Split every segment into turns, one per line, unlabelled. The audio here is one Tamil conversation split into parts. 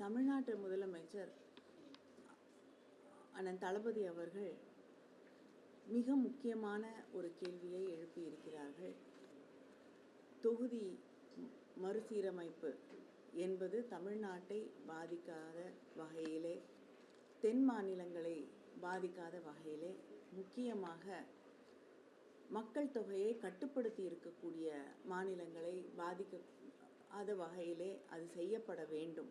தமிழ்நாட்டு முதலமைச்சர் அண்ணன் தளபதி அவர்கள் மிக முக்கியமான ஒரு கேள்வியை எழுப்பியிருக்கிறார்கள். தொகுதி மறுசீரமைப்பு என்பது தமிழ்நாட்டை பாதிக்காத வகையிலே தென் மாநிலங்களை பாதிக்காத வகையிலே முக்கியமாக மக்கள் தொகையை கட்டுப்படுத்தி இருக்கக்கூடிய மாநிலங்களை பாதிக்காத வகையிலே அது செய்யப்பட வேண்டும்.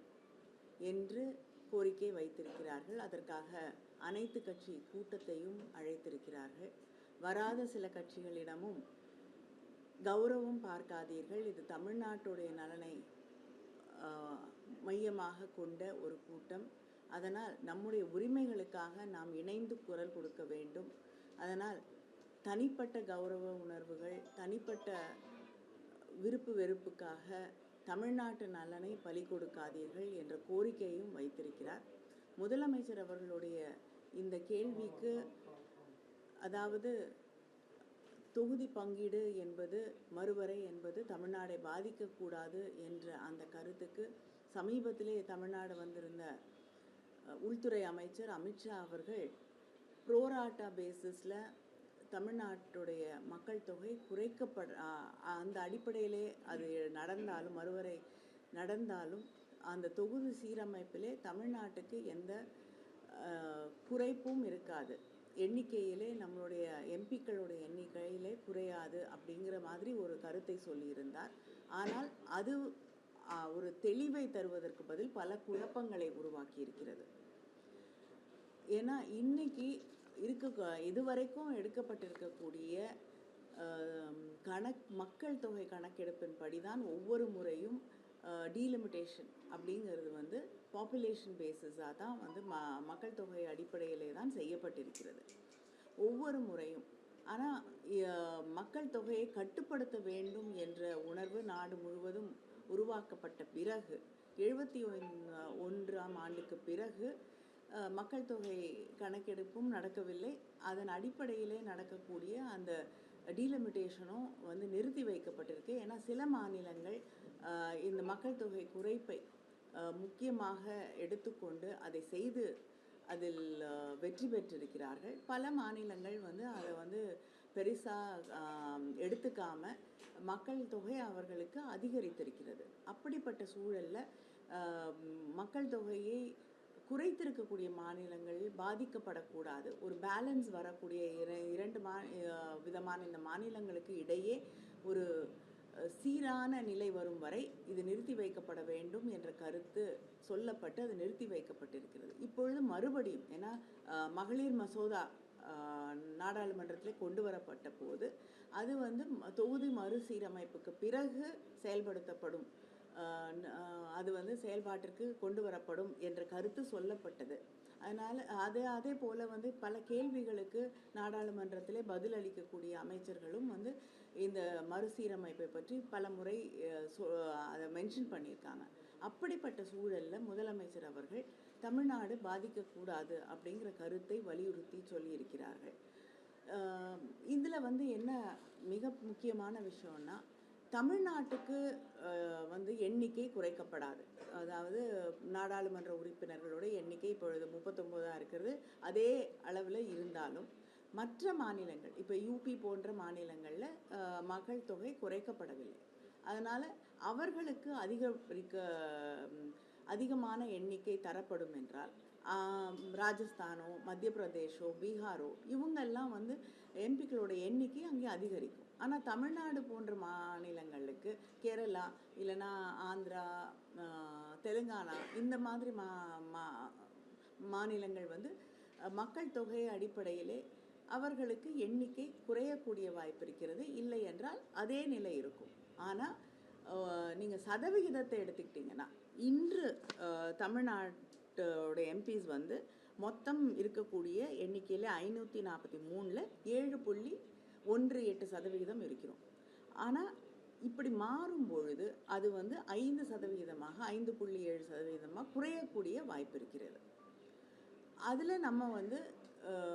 என்று கோரிக்கை வைத்திருக்கிறார்கள். அதற்காக அனைத்து கட்சி கூட்டத்தையும் அழைத்திருக்கிறார்கள். வராத சில கட்சிகளிடமும் கௌரவம் பார்க்காதீர்கள். இது தமிழ்நாட்டுடைய நலனை மையமாக கொண்ட ஒரு கூட்டம். அதனால் நம்முடைய உரிமைகளுக்காக நாம் இணைந்து குரல் கொடுக்க வேண்டும். அதனால் தனிப்பட்ட கௌரவ உணர்வுகள் தனிப்பட்ட விருப்பு வெறுப்புக்காக தமிழ்நாட்டு நலனை பலி கொடுக்காதீர்கள் என்ற கோரிக்கையும் வைத்திருக்கிறார். முதலமைச்சர் அவர்களுடைய இந்த கேள்விக்கு அதாவது தொகுதி பங்கீடு என்பது மறுவரை என்பது தமிழ்நாடை பாதிக்கக்கூடாது என்ற அந்த கருத்துக்கு சமீபத்திலே தமிழ்நாடு வந்திருந்த உள்துறை அமைச்சர் அமித்ஷா அவர்கள் ப்ரோராட்டா பேசிஸில் தமிழ்நாட்டுடைய மக்கள் தொகை குறைக்கப்பட அந்த அடிப்படையிலே அது நடந்தாலும் மறுவரை நடந்தாலும் அந்த தொகுதி சீரமைப்பிலே தமிழ்நாட்டுக்கு எந்த குறைப்பும் இருக்காது. எண்ணிக்கையிலே நம்மளுடைய எம்பிக்களுடைய எண்ணிக்கையிலே குறையாது அப்படிங்கிற மாதிரி ஒரு கருத்தை சொல்லியிருந்தார். ஆனால் அது ஒரு தெளிவை தருவதற்கு பதில் பல குழப்பங்களை உருவாக்கி இருக்கிறது ஏன்னா இன்னைக்கு இருக்க இதுவரைக்கும் எடுக்கப்பட்டிருக்கக்கூடிய கணக் மக்கள் தொகை கணக்கெடுப்பின்படி தான் ஒவ்வொரு முறையும் டீலிமிட்டேஷன் அப்படிங்கிறது வந்து பாப்புலேஷன் பேசிஸாக தான் வந்து ம மக்கள் தொகை அடிப்படையிலே தான் செய்யப்பட்டிருக்கிறது. ஒவ்வொரு முறையும். ஆனால் மக்கள் தொகையை கட்டுப்படுத்த வேண்டும் என்ற உணர்வு நாடு முழுவதும் உருவாக்கப்பட்ட பிறகு எழுபத்தி ஒன் ஒன்றாம் ஆண்டுக்கு பிறகு மக்கள் தொகை கணக்கெடுப்பும் நடக்கவில்லை. அதன் அடிப்படையிலே நடக்கக்கூடிய அந்த டீலிமிட்டேஷனும் வந்து நிறுத்தி வைக்கப்பட்டிருக்கு. ஏன்னா சில மாநிலங்கள் இந்த மக்கள் தொகை குறைப்பை முக்கியமாக எடுத்துக்கொண்டு அதை செய்து அதில் வெற்றி பெற்றிருக்கிறார்கள். பல மாநிலங்கள் வந்து அதை வந்து பெருசாக எடுத்துக்காம மக்கள் தொகை அவர்களுக்கு அதிகரித்திருக்கிறது. அப்படிப்பட்ட சூழலில் மக்கள் தொகையை குறைத்திருக்கக்கூடிய மாநிலங்கள் பாதிக்கப்படக்கூடாது. ஒரு பேலன்ஸ் வரக்கூடிய இர- இரண்டு மா விதமான இந்த மாநிலங்களுக்கு இடையே ஒரு சீரான நிலை வரும் வரை இது நிறுத்தி வைக்கப்பட வேண்டும் என்ற கருத்து சொல்லப்பட்டு அது நிறுத்தி வைக்கப்பட்டிருக்கிறது. இப்பொழுது மறுபடியும் ஏன்னா மகளிர் மசோதா நாடாளுமன்றத்தில் கொண்டு வரப்பட்ட போது அது வந்து தொகுதி மறுசீரமைப்புக்கு பிறகு செயல்படுத்தப்படும் அது வந்து செயல்பாட்டிற்கு கொண்டு வரப்படும் என்ற கருத்து சொல்லப்பட்டது. அதனால் அதே அதே போல் வந்து பல கேள்விகளுக்கு நாடாளுமன்றத்திலே பதில் அளிக்கக்கூடிய அமைச்சர்களும் வந்து இந்த மறுசீரமைப்பை பற்றி பல முறை அதை மென்ஷன் பண்ணியிருக்காங்க. அப்படிப்பட்ட சூழலில் முதலமைச்சர் அவர்கள் தமிழ்நாடு பாதிக்கக்கூடாது அப்படிங்கிற கருத்தை வலியுறுத்தி சொல்லியிருக்கிறார்கள். இதில் வந்து என்ன மிக முக்கியமான விஷயம்னா தமிழ்நாட்டுக்கு வந்து எண்ணிக்கை குறைக்கப்படாது. அதாவது நாடாளுமன்ற உறுப்பினர்களோட எண்ணிக்கை இப்பொழுது முப்பத்தொம்போதாக இருக்கிறது. அதே அளவில் இருந்தாலும் மற்ற மாநிலங்கள் இப்போ யூபி போன்ற மாநிலங்களில் மக்கள் தொகை குறைக்கப்படவில்லை. அதனால் அவர்களுக்கு அதிகரிக்க அதிகமான எண்ணிக்கை தரப்படும் என்றால் ராஜஸ்தானோ மத்திய பிரதேஷோ பீகாரோ இவங்கெல்லாம் வந்து எம்பிக்களோட எண்ணிக்கை அங்கே அதிகரிக்கும். ஆனால் தமிழ்நாடு போன்ற மாநிலங்களுக்கு கேரளா இல்லைன்னா ஆந்திரா தெலுங்கானா இந்த மாதிரி மா மா- மாநிலங்கள் வந்து மக்கள் தொகை அடிப்படையிலே அவர்களுக்கு எண்ணிக்கை குறையக்கூடிய வாய்ப்பு இருக்கிறது. இல்லை என்றால் அதே நிலை இருக்கும். ஆனால் நீங்கள் சதவிகிதத்தை எடுத்துக்கிட்டிங்கன்னா இன்று தமிழ்நாட்டோட எம்பிஸ் வந்து மொத்தம் இருக்கக்கூடிய எண்ணிக்கையில் ஐநூற்றி நாற்பத்தி மூணில் ஏழு புள்ளி ஒன்று எட்டு சதவிகிதம் இருக்கிறோம். ஆனால் இப்படி மாறும் பொழுது அது வந்து ஐந்து சதவிகிதமாக ஐந்து புள்ளி ஏழு சதவிகிதமாக குறையக்கூடிய வாய்ப்பு இருக்கிறது. அதில் நம்ம வந்து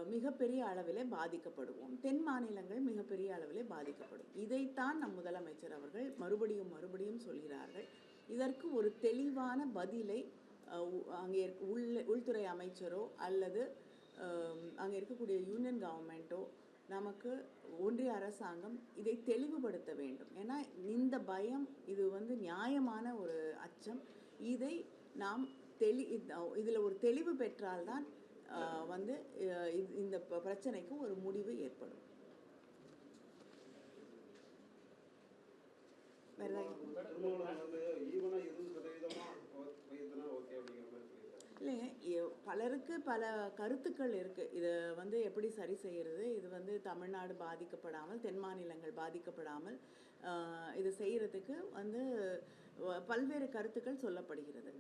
மிகப்பெரிய அளவில் பாதிக்கப்படுவோம். தென் மாநிலங்கள் மிகப்பெரிய அளவில் பாதிக்கப்படும். இதைத்தான் நம் முதலமைச்சர் அவர்கள் மறுபடியும் மறுபடியும் சொல்கிறார்கள். இதற்கு ஒரு தெளிவான பதிலை உ- அங்கே இருக்க உள் உள்துறை அமைச்சரோ அல்லது அங்கே இருக்கக்கூடிய யூனியன் கவர்மெண்ட்டோ நமக்கு ஒன்றிய அரசாங்கம் இதை தெளிவுபடுத்த வேண்டும். ஏன்னா இந்த பயம் இது வந்து நியாயமான ஒரு அச்சம். இதை நாம் தெளி இதில் ஒரு தெளிவு பெற்றால்தான் வந்து இந்த பிரச்சனைக்கு ஒரு முடிவு ஏற்படும். இல்லைங்க பலருக்கு பல கருத்துக்கள் இருக்கு. இதை வந்து எப்படி சரி செய்யறது? இது வந்து தமிழ்நாடு பாதிக்கப்படாமல் தென் மாநிலங்கள் பாதிக்கப்படாமல் இது செய்யறதுக்கு வந்து பல்வேறு கருத்துக்கள் சொல்லப்படுகிறது.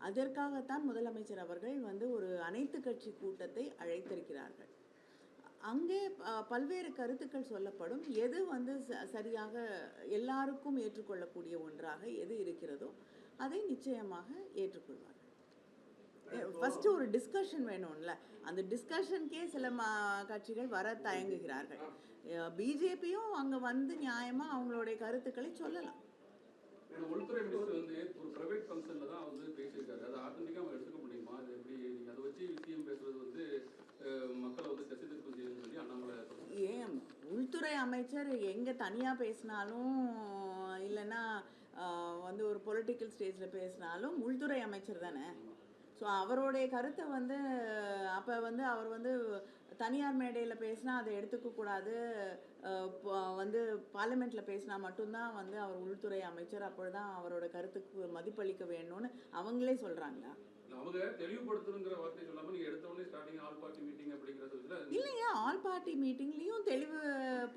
அதற்காகத்தான் முதலமைச்சர் அவர்கள் வந்து ஒரு அனைத்து கட்சி கூட்டத்தை அழைத்திருக்கிறார்கள். அங்கே பல்வேறு கருத்துக்கள் சொல்லப்படும். எது வந்து சரியாக எல்லாருக்கும் ஏற்றுக்கொள்ளக்கூடிய ஒன்றாக எது இருக்கிறதோ அதை நிச்சயமாக ஏற்றுக்கொள்வார்கள். ஃபர்ஸ்ட் ஒரு டிஸ்கஷன் வேணும்ல. அந்த டிஸ்கஷனுக்கே சில மா கட்சிகள் வர தயங்குகிறார்கள். பிஜேபியும் அங்கே வந்து நியாயமாக அவங்களுடைய கருத்துக்களை சொல்லலாம்.
உள்துறை மினிஸ்டர் வந்து ஒரு பிரைவேட் ஃபங்க்ஷன்ல தான் வந்து பேசியிருக்காரு அதை ஆத்தன்டிக்காக அவங்க எடுத்துக்க முடியுமா அது எப்படி நீங்க அதை வச்சு சிஎம் பேசுறது வந்து அஹ், மக்களை வந்து திசை திருப்ப செய்யுதுன்னு சொல்லி அண்ணாமலை சொல்றாரு.
ஏன் உள்துறை அமைச்சர் எங்கே தனியாக பேசினாலும் இல்லைன்னா வந்து ஒரு பொலிட்டிக்கல் ஸ்டேஜில் பேசினாலும் உள்துறை அமைச்சர் தானே. ஸோ அவருடைய கருத்தை வந்து அப்போ வந்து அவர் வந்து தனியார் மேடையில் பேசினா அதை எடுத்துக்க கூடாது. ஆஹ், ப- வந்து பார்லிமெண்ட்டில் பேசினா மட்டும்தான் வந்து அவர் உள்துறை அமைச்சர். அப்பொழுதுதான் அவரோட கருத்துக்கு மதிப்பளிக்க வேணும்னு அவங்களே சொல்கிறாங்களா இல்லையா ஆல் பார்ட்டி மீட்டிங்லேயும்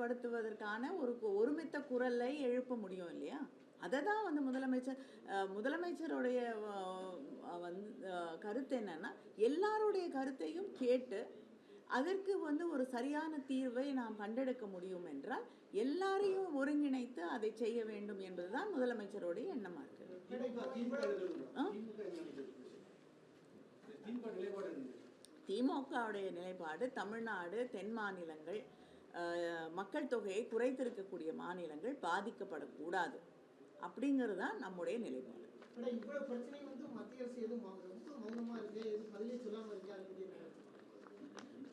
தெளிவுபடுத்துவதற்கான ஒரு ஒருமித்த குரலை எழுப்ப முடியும் இல்லையா? அதை தான் வந்து முதலமைச்சர் முதலமைச்சருடைய வந்து கருத்து என்னன்னா எல்லாருடைய கருத்தையும் கேட்டு அதற்கு வந்து ஒரு சரியான தீர்வை நாம் கண்டெடுக்க முடியும் என்றால் எல்லாரையும் ஒருங்கிணைத்து அதை செய்ய வேண்டும் என்பதுதான் முதலமைச்சருடைய எண்ணமா இருக்கு? திமுகவுடைய நிலைப்பாடு தமிழ்நாடு தென் மாநிலங்கள் மக்கள் தொகையை குறைத்திருக்கக்கூடிய மாநிலங்கள் பாதிக்கப்படக்கூடாது அப்படிங்கிறது தான் நம்முடைய நிலைப்பாடு?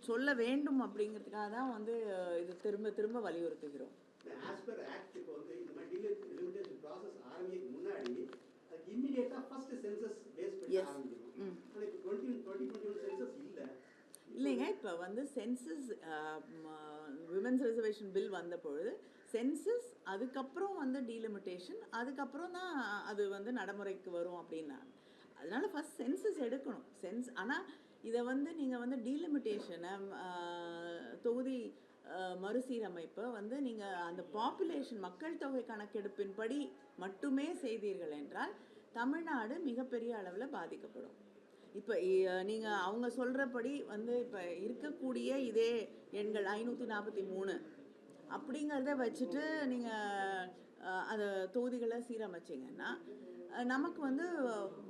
சொல்ல வேண்டும் அப்படிங்கிறதுக்காக தான் வந்து இது திரும்ப திரும்ப வலியுறுத்துகிறோம்
ஆஸ் பர் ஆக்ட் இப்போ வந்து இந்த மாதிரி லிமிடேஷன் ப்ராசஸ் ஆரம்பிக்க முன்னாடி அதுக்கு இம்மிடியேட்டா ஃபர்ஸ்ட் சென்சஸ் பேஸ் பண்ணி
Yes.
ஆரம்பிக்கணும்
ம்.
ஆனா இப்போ twenty twenty twenty one census இல்ல
இல்லைங்க இப்போ வந்து சென்சஸ் விமன்ஸ் ரிசர்வேஷன் பில் வந்த பொழுது சென்சஸ் அதுக்கப்புறம் வந்து டீலிமிட்டேஷன் அதுக்கப்புறம் தான் அது வந்து நடைமுறைக்கு வரும் அப்படின்னாங்க. அதனால ஃபர்ஸ்ட் சென்சஸ் எடுக்கணும். சென்ஸ் ஆனால் இதை வந்து நீங்கள் வந்து டீலிமிட்டேஷனை தொகுதி மறுசீரமைப்பை வந்து நீங்கள் அந்த பாப்புலேஷன் மக்கள் தொகை கணக்கெடுப்பின்படி மட்டுமே செய்தீர்கள் என்றால் தமிழ்நாடு மிகப்பெரிய அளவில் பாதிக்கப்படும். இப்போ நீங்கள் அவங்க சொல்கிறபடி வந்து இப்போ இருக்கக்கூடிய இதே எண்கள் ஐநூற்றி நாற்பத்தி மூணு அப்படிங்கிறத வச்சுட்டு நீங்கள் அந்த தொகுதிகளை சீரமைச்சிங்கன்னா நமக்கு வந்து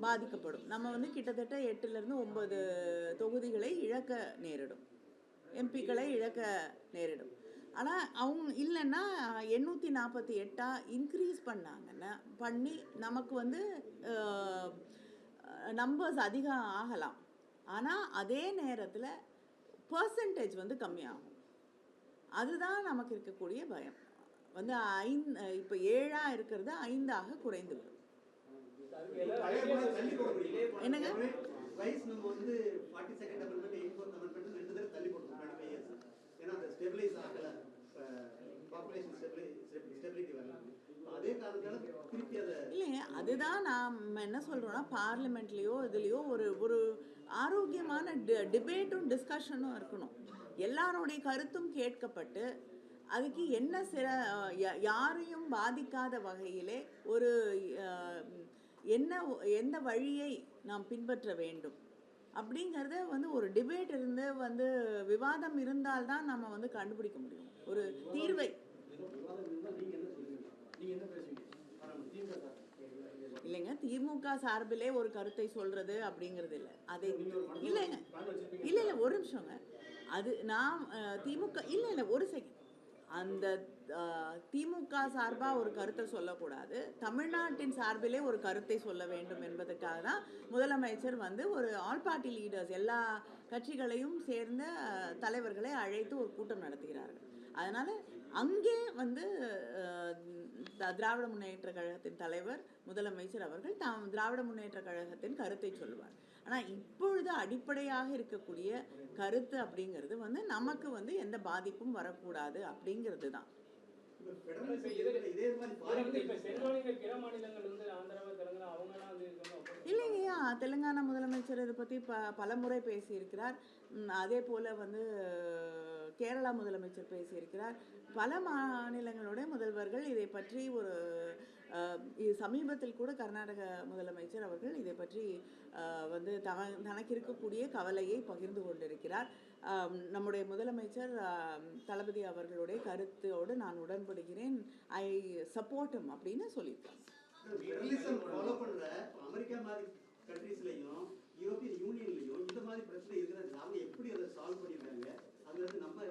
பாதிக்கப்படும். நம்ம வந்து கிட்டத்தட்ட எட்டுலேருந்து ஒன்பது தொகுதிகளை இழக்க நேரிடும். எம்பிக்களை இழக்க நேரிடும். ஆனால் அவங்க இல்லைன்னா எண்ணூற்றி நாற்பத்தி எட்டாக இன்க்ரீஸ் பண்ணாங்கன்னா பண்ணி நமக்கு வந்து நம்பர்ஸ் அதிகம் ஆகலாம். ஆனால் அதே நேரத்தில் பர்சன்டேஜ் வந்து கம்மியாகும். அதுதான் நமக்கு இருக்கக்கூடிய பயம். வந்து ஐந்து இப்போ ஏழாக இருக்கிறது ஐந்தாக குறைந்து
வரும்
என்னங்க?
ஏன்னா அந்த ஸ்டெபிலைஸ் பாப்புலேஷன் ஸ்டெபிலிட்டி அதே காரணத்தால திருப்பி அதை
அதுதான் நாம் என்ன சொல்கிறோன்னா பார்லிமெண்ட்லேயோ இதுலேயோ ஒரு ஒரு ஆரோக்கியமான டிபேட்டும் டிஸ்கஷனும் இருக்கணும். எல்லாருடைய கருத்தும் கேட்கப்பட்டு அதுக்கு என்ன சிற யாரையும் பாதிக்காத வகையிலே ஒரு என்ன எந்த வழியை நாம் பின்பற்ற வேண்டும்? அப்படிங்கிறத வந்து ஒரு டிபேட் இருந்து வந்து விவாதம் இருந்தால்தான் நம்ம வந்து கண்டுபிடிக்க முடியும். ஒரு தீர்வு இல்லைங்க திமுக சார்பிலே ஒரு கருத்தை சொல்றது அப்படிங்கிறது இல்லை அதை இல்லைங்க இல்லை இல்லை ஒரு நிமிஷங்க. அது நாம் திமுக இல்லை இல்லை ஒரு செகண்ட் அந்த திமுக சார்பாக ஒரு கருத்தை சொல்லக்கூடாது. தமிழ்நாட்டின் சார்பிலே ஒரு கருத்தை சொல்ல வேண்டும் என்பதற்காக தான் முதலமைச்சர் வந்து ஒரு ஆல் பார்ட்டி லீடர்ஸ் எல்லா கட்சிகளையும் சேர்ந்த தலைவர்களை அழைத்து ஒரு கூட்டம் நடத்துகிறார்கள். அதனால் அங்கே வந்து திராவிட முன்னேற்ற கழகத்தின் தலைவர் முதலமைச்சர் அவர்கள் தாம் திராவிட முன்னேற்ற கழகத்தின் கருத்தை சொல்லுவார். ஆனால் இப்பொழுது அடிப்படையாக இருக்கக்கூடிய கருத்து அப்படிங்கிறது வந்து நமக்கு வந்து எந்த பாதிப்பும் வரக்கூடாது அப்படிங்கிறது தான்.
இல்லையா தெலுங்கானா
இல்லைங்கய்யா தெலுங்கானா முதலமைச்சர் இதை பற்றி ப பலமுறை பேசியிருக்கிறார். அதே போல் வந்து கேரளா முதலமைச்சர் பேசியிருக்கிறார். பல மாநிலங்களுடைய முதல்வர்கள் இதை பற்றி ஒரு சமீபத்தில் கூட கர்நாடக முதலமைச்சர் அவர்கள் இதை பற்றி வந்து தம தனக்கு இருக்கக்கூடிய கவலையை பகிர்ந்து கொண்டிருக்கிறார். நம்முடைய முதலமைச்சர் தளபதி அவர்களுடைய கருத்தோடு நான் உடன்படுகிறேன். ஐ சப்போர்ட்டும் அப்படின்னு சொல்லியிருக்காங்க
ஃபெடரலிசம் அமெரிக்கா மாதிரி கண்ட்ரீஸ்லயும் யூரோப்பியன் யூனியன்லையும் இந்த மாதிரி பிரச்சனை இருக்கிறது அவங்க எப்படி அதை சால்வ் பண்ணிருக்காங்க நம்ம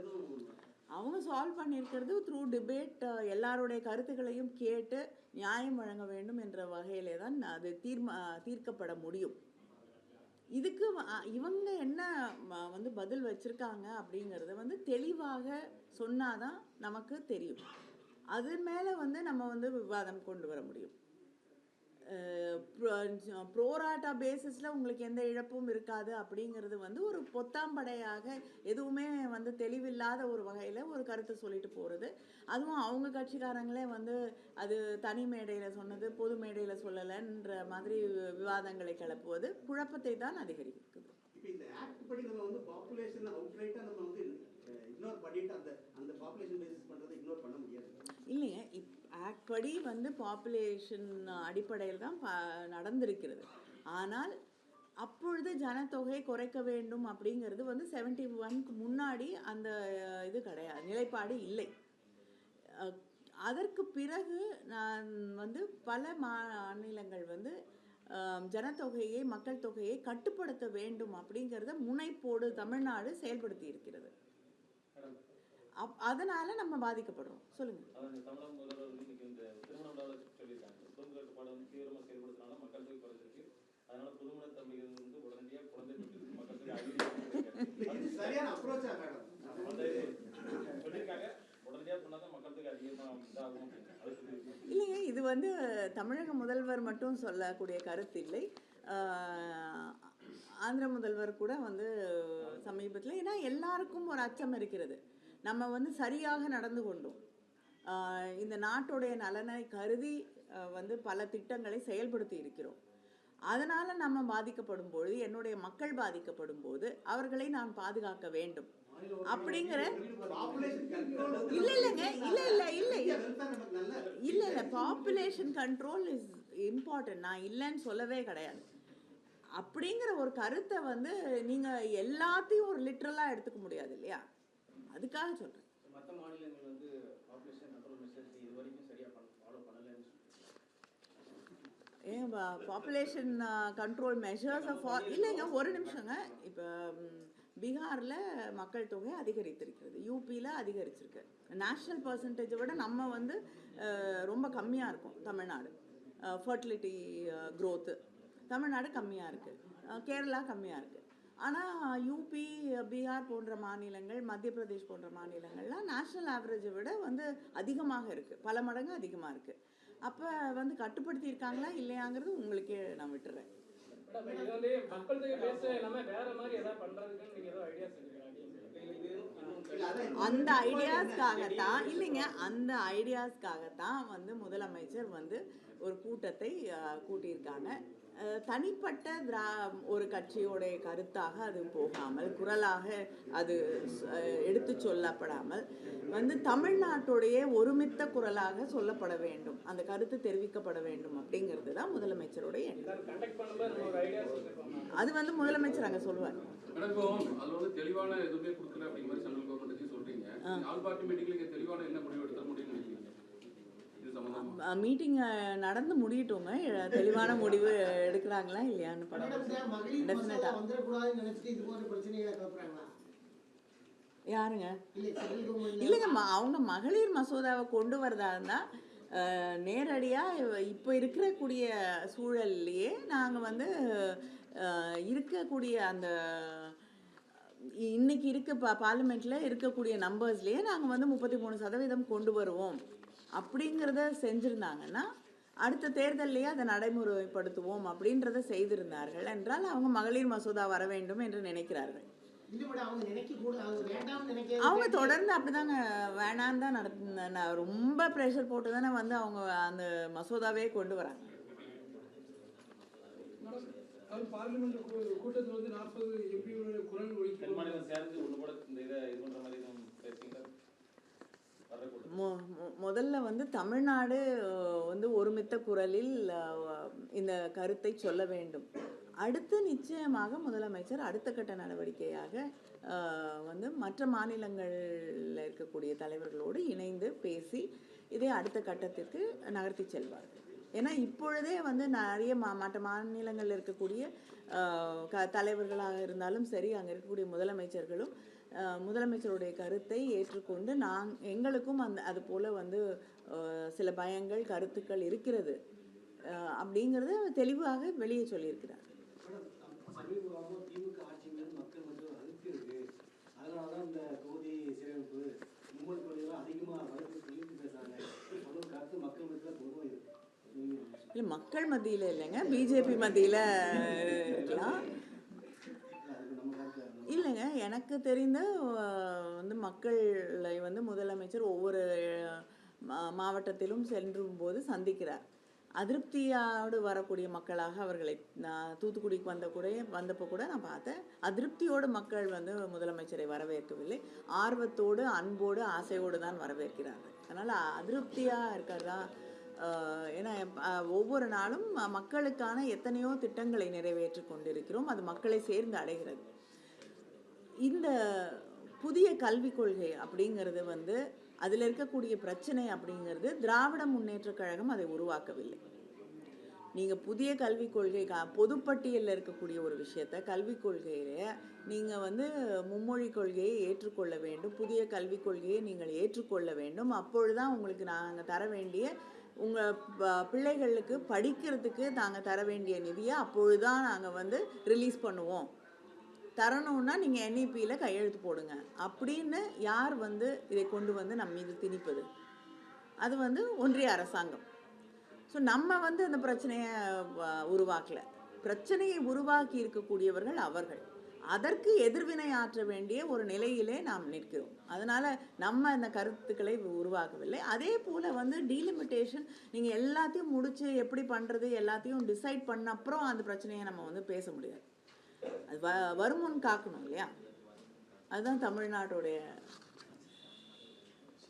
அவங்க சால்வ் பண்ணியிருக்கிறது த்ரூ டிபேட் எல்லாருடைய கருத்துக்களையும் கேட்டு நியாயம் வழங்க வேண்டும் என்ற வகையிலே தான் அது தீர்மா தீர்க்கப்பட முடியும். இதுக்கு இவங்க என்ன வந்து பதில் வச்சிருக்காங்க அப்படிங்கிறத வந்து தெளிவாக சொன்னாதான் நமக்கு தெரியும். அது மேலே வந்து நம்ம வந்து விவாதம் கொண்டு வர முடியும். ப்ரோராட்டா பேசிஸில் உங்களுக்கு எந்த இழப்பும் இருக்காது அப்படிங்கிறது வந்து ஒரு பொத்தாம்படையாக எதுவுமே வந்து தெளிவில்லாத ஒரு வகையில் ஒரு கருத்தை சொல்லிட்டு போகிறது அதுவும் அவங்க கட்சிக்காரங்களே வந்து அது தனி மேடையில் சொன்னது பொது மேடையில் சொல்லலைன்ற மாதிரி விவாதங்களை கிளப்புவது குழப்பத்தை தான் அதிகரிக்குது.
இப்போ இந்த ஆக்ட் படி நம்ம வந்து பாப்புலேஷன் அவுட்ரைட்டா நம்ம வந்து இக்னோர் பண்ணிட்டு அந்த அந்த பாப்புலேஷன் பேசிஸ் பண்றதை இக்னோர் பண்ண முடியாது
இல்லைங்க இப் ஆக்ட் படி வந்து பாப்புலேஷன் அடிப்படையில் தான் நடந்திருக்கிறது. ஆனால் அப்பொழுது ஜனத்தொகை குறைக்க வேண்டும் அப்படிங்கிறது வந்து செவன்டி ஒன்க்கு முன்னாடி அந்த இது கிடையாது நிலைப்பாடு இல்லை. அதற்கு பிறகு நான் வந்து பல மாநிலங்கள் வந்து ஜனத்தொகையை மக்கள் தொகையை கட்டுப்படுத்த வேண்டும் அப்படிங்கிறத முனைப்போடு தமிழ்நாடு செயல்படுத்தி இருக்கிறது. அப் அதனால நம்ம பாதிக்கப்படுறோம். சொல்லுங்க
அதாவது தமிழக முதல்வர் வந்து இன்னைக்கு இந்த திருமண விழாவில் சொல்லியிருக்காங்க சுதந்திர கட்டுப்பாடு வந்து தீவிரமாக செயல்படுத்தினால மக்கள் தொகை குறைஞ்சிருக்கு அதனால தம்பிகள் வந்து உடனடியாக குழந்தை பெற்று மக்கள் தொகை அதிகரிக்கும்
இது சரியான அப்ரோச்சா மேடம்.
வந்து சொல்லியிருக்காங்க
இல்லைங்க இது வந்து தமிழக முதல்வர் மட்டும் சொல்லக்கூடிய கருத்து இல்லை. ஆஹ், ஆந்திர முதல்வர் கூட வந்து சமீபத்தில் ஏன்னா எல்லாருக்கும் ஒரு அச்சம் இருக்கிறது. நம்ம வந்து சரியாக நடந்து கொண்டோம். ஆஹ், இந்த நாட்டுடைய நலனை கருதி வந்து பல திட்டங்களை செயல்படுத்தி இருக்கிறோம். அதனால நம்ம பாதிக்கப்படும் பொழுது என்னுடைய மக்கள் பாதிக்கப்படும் போது அவர்களை நான் பாதுகாக்க வேண்டும். அப்படிங்கிற இல்ல இல்லைங்க. இல்ல இல்ல இல்ல. இல்ல இல்ல. பாப்புலேஷன் கண்ட்ரோல் இஸ் இம்பார்ட்டன்ட் நான் இல்லைன்னு சொல்லவே கிடையாது. அப்படிங்கிற ஒரு கருத்தை வந்து நீங்க எல்லாத்தையும் ஒரு லிட்ரலா எடுத்துக்க முடியாது இல்லையா? அதுக்காக சொல்றேன்
மற்ற மாநிலங்கள் வந்து பாப்புலேஷன் கண்ட்ரோல் மெஷர்ஸ் இது வரைக்கும் சரியா ஃபாலோ பண்ணலன்னு
ஏன் பாப்புலேஷன் கண்ட்ரோல் மெஷர்ஸ் ஃபார் இல்லைங்க ஒரு நிமிஷங்க. இப்போ பீகாரில் மக்கள் தொகை அதிகரித்திருக்கிறது. யூபியில் அதிகரிச்சிருக்கு. நேஷ்னல் பர்சன்டேஜை விட நம்ம வந்து ரொம்ப கம்மியாக இருக்கும் தமிழ்நாடு. ஃபர்டிலிட்டி க்ரோத்து தமிழ்நாடு கம்மியாக இருக்குது கேரளா கம்மியாக இருக்குது ஆனால் யூபி பீகார் போன்ற மாநிலங்கள் மத்திய பிரதேஷ் போன்ற மாநிலங்கள்லாம் நேஷ்னல் ஆவரேஜை விட வந்து அதிகமாக இருக்குது பல மடங்கு அதிகமாக இருக்குது அப்போ வந்து கட்டுப்படுத்தி இருக்காங்களா இல்லையாங்கிறது உங்களுக்கே நான் விட்டுறேன்.
மக்கள் தொகை பேச எல்லாமே வேற மாதிரி ஏதாவது பண்றதுக்குன்னு நீங்க ஏதோ ஐடியாஸ் வச்சிருக்கீங்க இல்ல இது இன்னும்
இல்ல, அதான்
அந்த ஐடியாஸ்க்காகத்தான் இல்லைங்க அந்த ஐடியாஸ்க்காகத்தான் வந்து முதலமைச்சர் வந்து ஒரு கூட்டத்தை கூட்டியிருக்காங்க. தனிப்பட்ட திரா ஒரு கட்சியோடைய கருத்தாக அது போகாமல் குரலாக அது எடுத்து சொல்லப்படாமல் வந்து தமிழ்நாட்டுடைய ஒருமித்த குரலாக சொல்லப்பட வேண்டும். அந்த கருத்து தெரிவிக்கப்பட வேண்டும் அப்படிங்கிறது தான் முதலமைச்சருடைய எண்ணம்.
கண்டக்ட் பண்ணும்போது நம்ம ஒரு ஐடியாஸ் வச்சிருக்கோம்
அது வந்து முதலமைச்சர் அங்கே சொல்லுவார். மீட்டிங் நடந்து முடியட்டுங்க. தெளிவான முடிவு எடுக்கிறாங்களா இல்லையான்னு படம் யாருங்க? இல்லைங்க ம- அவங்க மகளிர் மசோதாவை கொண்டு வரதா இருந்தால் நேரடியாக இப்போ இருக்கக்கூடிய சூழல்லையே நாங்கள் வந்து இருக்கக்கூடிய அந்த இன்னைக்கு இருக்க பா பார்லிமெண்ட்டில் இருக்கக்கூடிய நம்பர்ஸ்லேயே நாங்கள் வந்து முப்பத்தி மூணு சதவீதம் கொண்டு வருவோம். அப்படிங்கிறத செஞ்சுருந்தாங்கன்னா அடுத்த தேர்தல்லையே அதை நடைமுறைப்படுத்துவோம் அப்படின்றத செய்திருந்தார்கள் என்றால் அவங்க மகளிர் மசோதா வர வேண்டும் என்று நினைக்கிறார்கள்.
அவங்க
தொடர்ந்து அப்படிதாங்க வேணான்னு தான் நடத்து ரொம்ப ப்ரெஷர் போட்டு தானே வந்து அவங்க அந்த மசோதாவே கொண்டு வராங்க.
அவர் பார்லிமெண்ட் கூட்டத்தில் வந்து நாற்பது எம்பியோட குரல்
தென்
ஒழிக்கும்
மாநிலம் சேர்ந்து ஒண்ணு கூட இந்த இதை இது பண்ற மாதிரி எதுவும் பேசுறீங்களா வர்ற கூட்டம்
மொ- மொ- முதல்ல வந்து தமிழ்நாடு வந்து ஒருமித்த குரலில் இந்த கருத்தை சொல்ல வேண்டும். அடுத்து நிச்சயமாக முதலமைச்சர் அடுத்த கட்ட நடவடிக்கையாக வந்து மற்ற மாநிலங்களில் இருக்கக்கூடிய தலைவர்களோடு இணைந்து பேசி இதை அடுத்த கட்டத்திற்கு நகர்த்தி செல்வார்கள். ஏன்னா இப்பொழுதே வந்து நிறைய மா மற்ற மாநிலங்களில் இருக்கக்கூடிய க தலைவர்களாக இருந்தாலும் சரி அங்கே இருக்கக்கூடிய முதலமைச்சர்களும் முதலமைச்சருடைய கருத்தை ஏற்றுக்கொண்டு நான் எங்களுக்கும் அந்த அது போல் வந்து சில பயங்கள் கருத்துக்கள் இருக்கிறது. அப்படிங்கிறத தெளிவாக வெளியே சொல்லியிருக்கிறார்
சமீபமாக திமுக ஆட்சி மீது மக்கள் மத்தியில் அதிருப்தி இருக்கு அதனால தான் இந்த தொகுதி சீரமைப்பு மும்மொழி கொள்கைலாம் அதிகமாக வளர்த்து சொல்லிட்டு பேசுறாங்க சொல்லும் கருத்து மக்கள் மத்தியில் பொதுவாக இருக்கு நீங்க
இல்லை மக்கள் மத்தியில் இல்லைங்க. பிஜேபி மத்தியில் இருக்கலாம். இல்லைங்க. எனக்கு தெரிந்த வந்து மக்களை வந்து முதலமைச்சர் ஒவ்வொரு மா- மாவட்டத்திலும் சென்றும் போது சந்திக்கிறார். அதிருப்தியோடு வரக்கூடிய மக்களாக அவர்களை நான் தூத்துக்குடிக்கு வந்த கூட வந்தப்போ கூட நான் பார்த்தேன். அதிருப்தியோடு மக்கள் வந்து முதலமைச்சரை வரவேற்கவில்லை. ஆர்வத்தோடு அன்போடு ஆசையோடு தான் வரவேற்கிறார்கள். அதனால் அதிருப்தியாக இருக்கிறதா ஏன்னா ஒவ்வொரு நாளும் மக்களுக்கான எத்தனையோ திட்டங்களை நிறைவேற்றி கொண்டிருக்கிறோம். அது மக்களை சேர்ந்து அடைகிறது. இந்த புதிய கல்விக் கொள்கை அப்படிங்கிறது வந்து அதில் இருக்கக்கூடிய பிரச்சனை அப்படிங்கிறது திராவிட முன்னேற்றக் கழகம் அதை உருவாக்கவில்லை. நீங்கள் புதிய கல்விக் கொள்கை பொதுப்பட்டியலில் இருக்கக்கூடிய ஒரு விஷயத்த கல்விக் கொள்கையில் நீங்கள் வந்து மும்மொழி கொள்கையை ஏற்றுக்கொள்ள வேண்டும் புதிய கல்விக் கொள்கையை நீங்கள் ஏற்றுக்கொள்ள வேண்டும். அப்பொழுதுதான் உங்களுக்கு நாங்கள் தர வேண்டிய உங்கள் ப பிள்ளைகளுக்கு படிக்கிறதுக்கு நாங்கள் தர வேண்டிய நிதியை அப்பொழுதுதான் நாங்கள் வந்து ரிலீஸ் பண்ணுவோம். தரணும்னா நீங்கள் என்இபியில் கையெழுத்து போடுங்க. அப்படின்னு யார் வந்து இதை கொண்டு வந்து நம்ம மீது திணிப்பது? அது வந்து ஒன்றிய அரசாங்கம். ஸோ நம்ம வந்து அந்த பிரச்சனையை உருவாக்கலை உருவாக்கல. பிரச்சனையை உருவாக்கி இருக்கக்கூடியவர்கள் அவர்கள். அதற்கு எதிர்வினை ஆற்ற வேண்டிய ஒரு நிலையிலே நாம் நிற்கிறோம். அதனால் நம்ம அந்த கருத்துக்களை உருவாக்கவில்லை. அதே போல் வந்து டீலிமிட்டேஷன் நீங்கள் எல்லாத்தையும் முடித்து எப்படி பண்ணுறது எல்லாத்தையும் டிசைட் பண்ண அப்புறம் அந்த பிரச்சனையை நம்ம வந்து பேச முடியாது. அது வ வருமுன் காக்கணும் இல்லையா? அதுதான் தமிழ்நாட்டுடைய